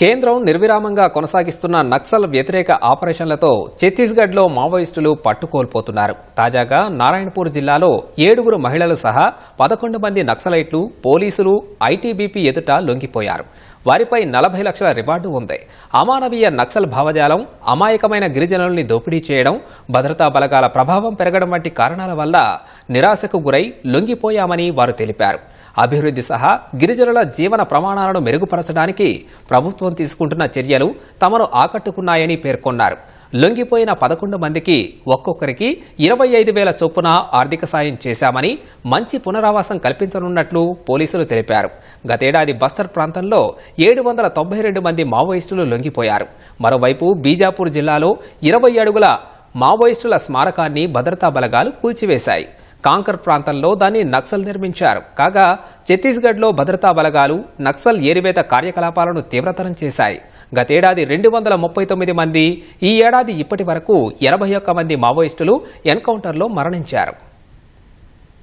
కేంద్రం నిర్విరామంగా కొనసాగిస్తున్న నక్సల్ వ్యతిరేక ఆపరేషన్లతో ఛత్తీస్గఢ్లో మావోయిస్టులు పట్టుకోల్పోతున్నారు. తాజాగా నారాయణపూర్ జిల్లాలో ఏడుగురు మహిళలు సహా పదకొండు మంది నక్సలైట్లు పోలీసులు ఐటీబీపీ ఎదుట లొంగిపోయారు. వారిపై నలభై లక్షల రివార్డు ఉంది. అమానవీయ నక్సల్ భావజాలం అమాయకమైన గిరిజనుల్ని దోపిడీ చేయడం భద్రతా బలగాల ప్రభావం పెరగడం వంటి కారణాల వల్ల నిరాశకు గురై లొంగిపోయామని వారు తెలిపారు. అభివృద్ధి సహా గిరిజనుల జీవన ప్రమాణాలను మెరుగుపరచడానికి ప్రభుత్వం తీసుకుంటున్న చర్యలు తమను ఆకట్టుకున్నాయని పేర్కొన్నారు. లొంగిపోయిన పదకొండు మందికి ఒక్కొక్కరికి ఇరవై ఐదు వేల చొప్పున ఆర్థిక సాయం చేశామని మంచి పునరావాసం కల్పించనున్నట్లు పోలీసులు తెలిపారు. గతేడాది బస్తర్ ప్రాంతంలో ఏడు వందల తొంభై రెండు మంది మావోయిస్టులు లొంగిపోయారు. మరోవైపు బీజాపూర్ జిల్లాలో ఇరవై అడుగుల మావోయిస్టుల స్మారకాన్ని భద్రతా బలగాలు కూల్చివేశాయి. కాంకర్ ప్రాంతంలో దాన్ని నక్సల్ నిర్మించారు. కాగా ఛత్తీస్గఢ్లో భద్రతా బలగాలు నక్సల్ ఏరివేత కార్యకలాపాలను తీవ్రతరం చేశాయి. గతేడాది రెండు వందల ముప్పై తొమ్మిది మంది ఈ ఏడాది ఇప్పటి వరకు ఎనభై ఒక్క మంది మావోయిస్టులు ఎన్కౌంటర్లో మరణించారు.